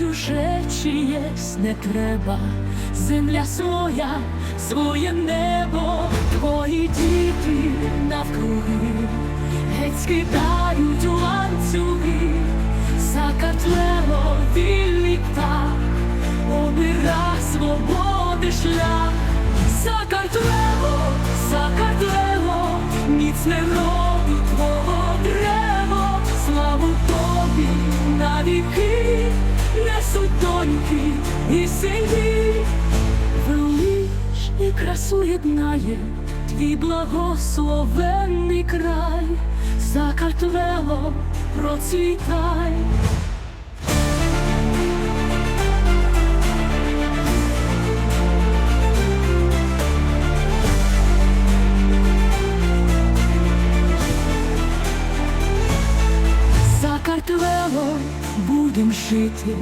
чуже чиєсь не треба. Земля своя, своє небо, твої діти навкруги, геть скидають і сині, велич і красу єднає, твій благословенний край, закартвело процвітай. Будем жити,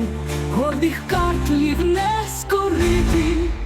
гордих картлів не скорити.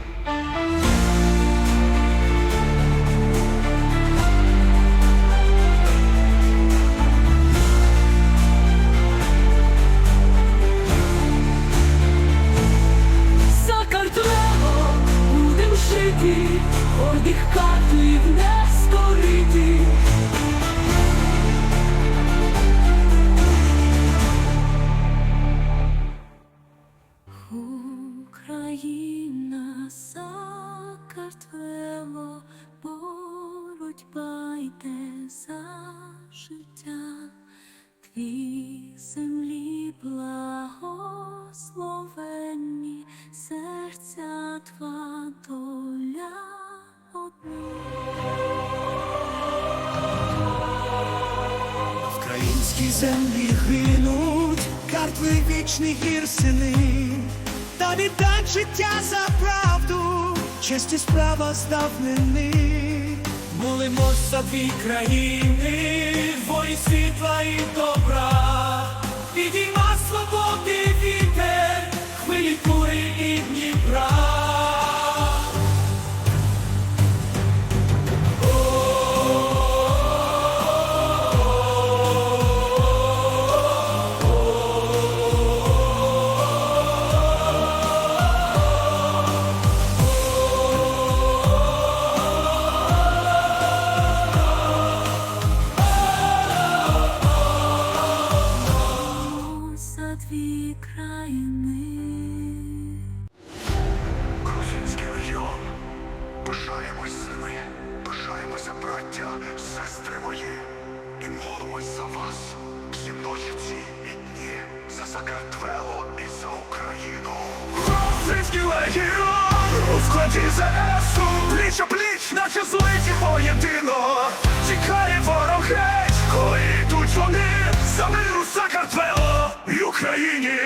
Україна, Сакартвело, боротьба йде за життя, твій землі благословенні, серця тва доля одна. Землі гинуть картли вічних гір сини, життя за правду, честь і справа з Молимо Молимось дві країни, воїн світла і добра, підійма свободи вітер, за Сакартвело і за Україну. Грузинський легіон у складі ЗСУ, пліч о пліч, наче злиті поєдино. Тікає ворог геть, коли йдуть вони за миру Сакартвело і Україні.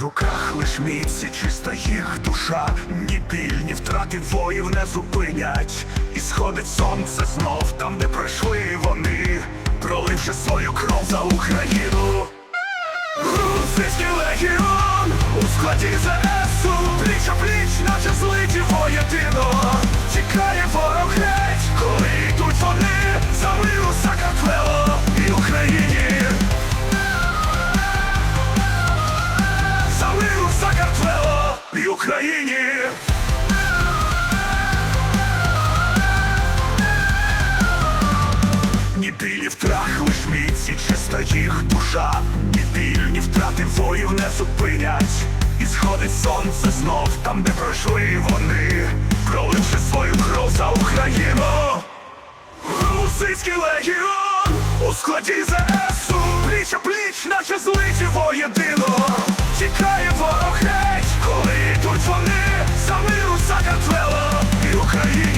У руках лиш міць чиста їх душа, ні біль, ні втрати воїв не зупинять. І сходить сонце знов там, де пройшли вони, проливши свою кров за Україну. Грузинський легіон у складі ЗСУ Пліч о пліч, наче злиті воєдино Тікає ворог геть, коли йдуть вони За миру Сакартвело і Україні не зупинять. І сходить сонце знов там, де пройшли вони, проливши свою кров за Україну. Русицький легіон у складі ЗСУ. Пліч о пліч, наче злиті воєдино Тікає ворог геть, коли йдуть вони. За миру Сакартвело і Україні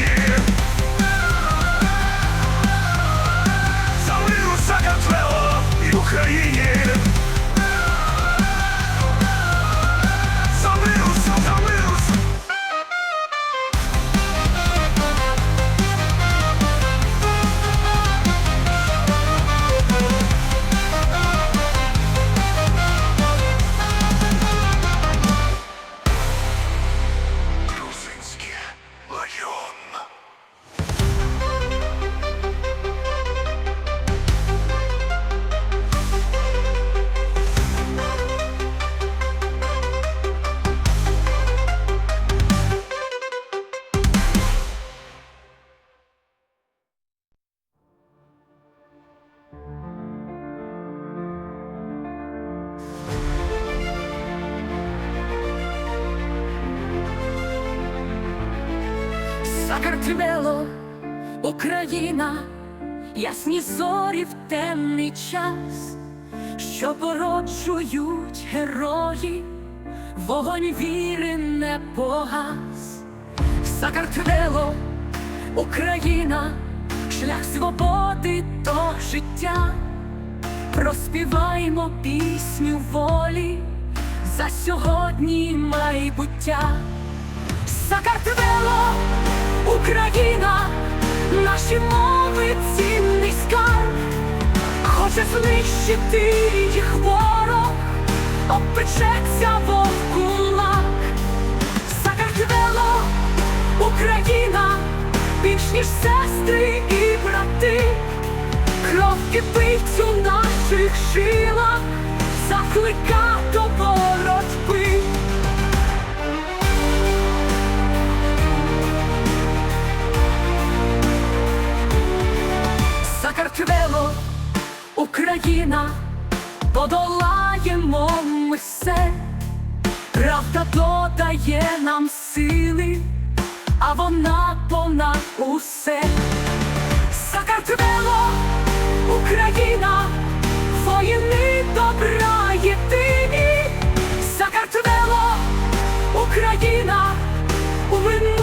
Закартвело, Україна, ясні зорі в темний час, що породжують герої, вогонь віри не погас. Закартвело, Україна, шлях свободи до життя. Проспіваємо пісню волі за сьогодні майбуття. Закартвело, Україна, наші мови цінний скарб, хоче знищити їх ворог, обпечеться вовкулак. Закартвело, Україна, більш ніж сестри і брати, кров кипить у наших жилах, заклика до боротьби. Закартвело, Україна, подолаємо ми все, правда додає нам сили, а вона понад усе. Закартвело, Україна, воїни добра єдині. Закартвело, Україна, у минулому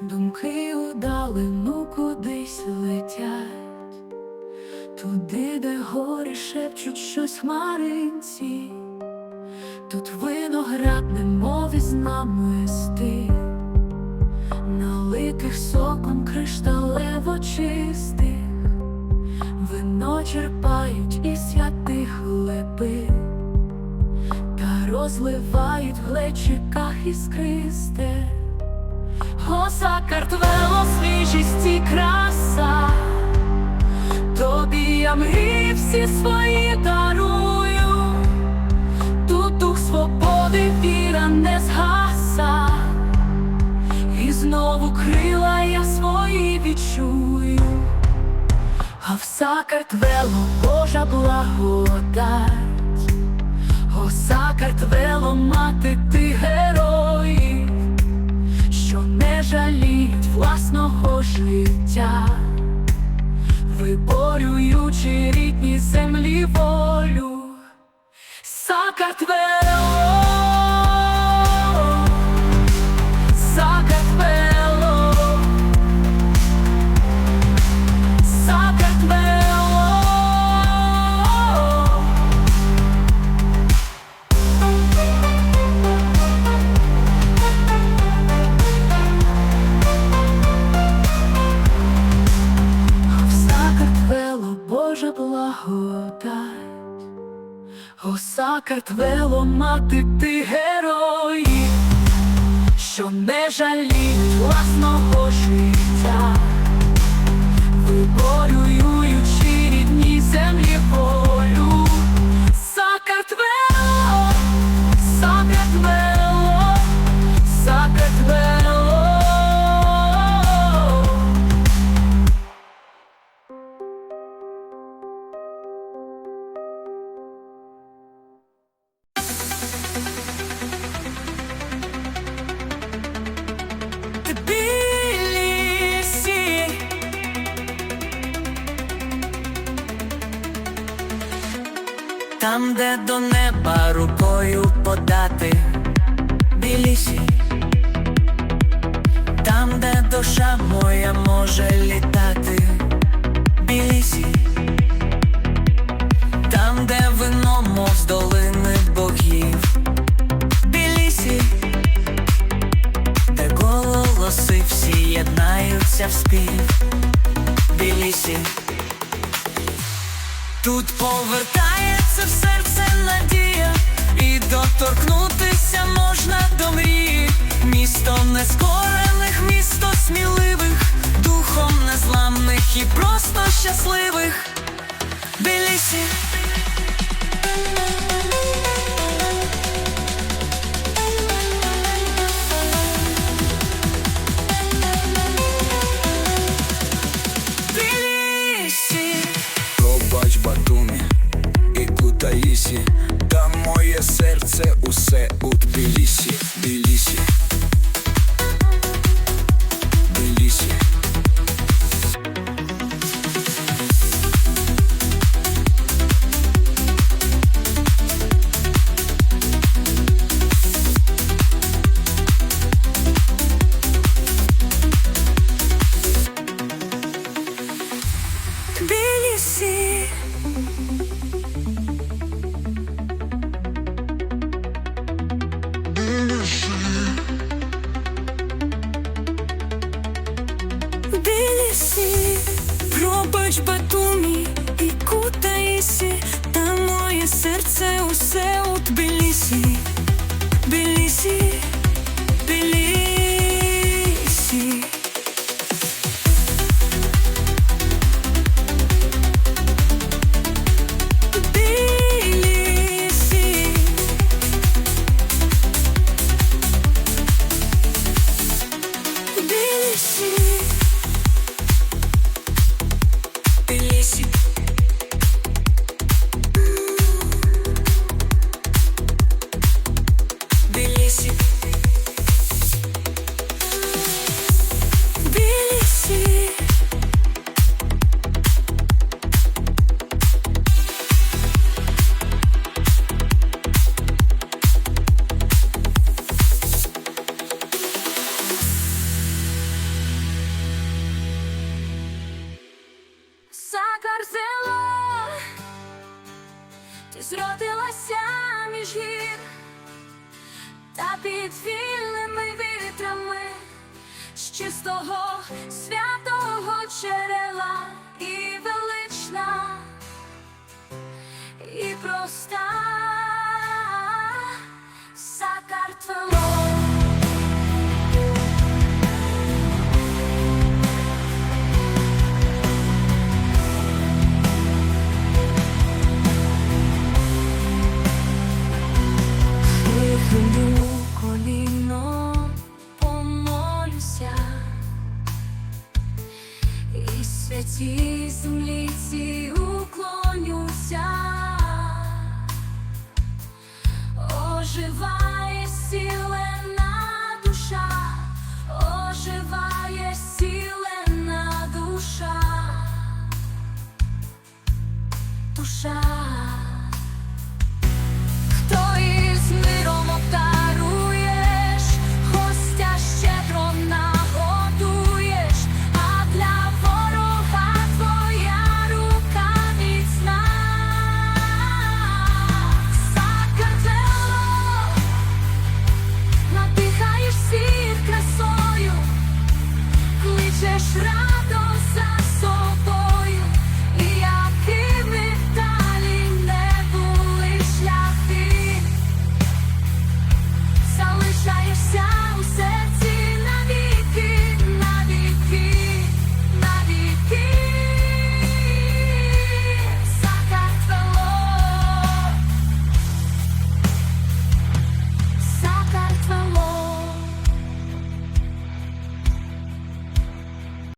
думки удалину кудись летять, туди, де гори шепчуть щось хмаринці, тут виноград немов із намисти, налитих соком кришталево чистих. Вино черпають із святих глиби та розливають в глечиках іскристе. Госа картвело, свіжість і краса, тобі я мрії всі свої дарую, тут дух свободи, віра не згаса, і знову крила я свої відчую. А в Закартвело Божа благодать, О, Закартвело, мати Закартвело, Закартвело, мати ти герої, що не жаліють власного життя. Виборюючи Там, де до неба рукою подати білісі, там, де душа моя може літати, білісі, там, де вино, мов з долини богів, білісі, де голоси всі єднаються в спів, білісі. Тут повертається серце в серце надія, і доторкнутися можна до мрії, місто нескорених, місто сміливих, духом незламних і просто щасливих. Білісі під вільними вітрами з чистого святого джерела і велична, і проста сакартвело. душа.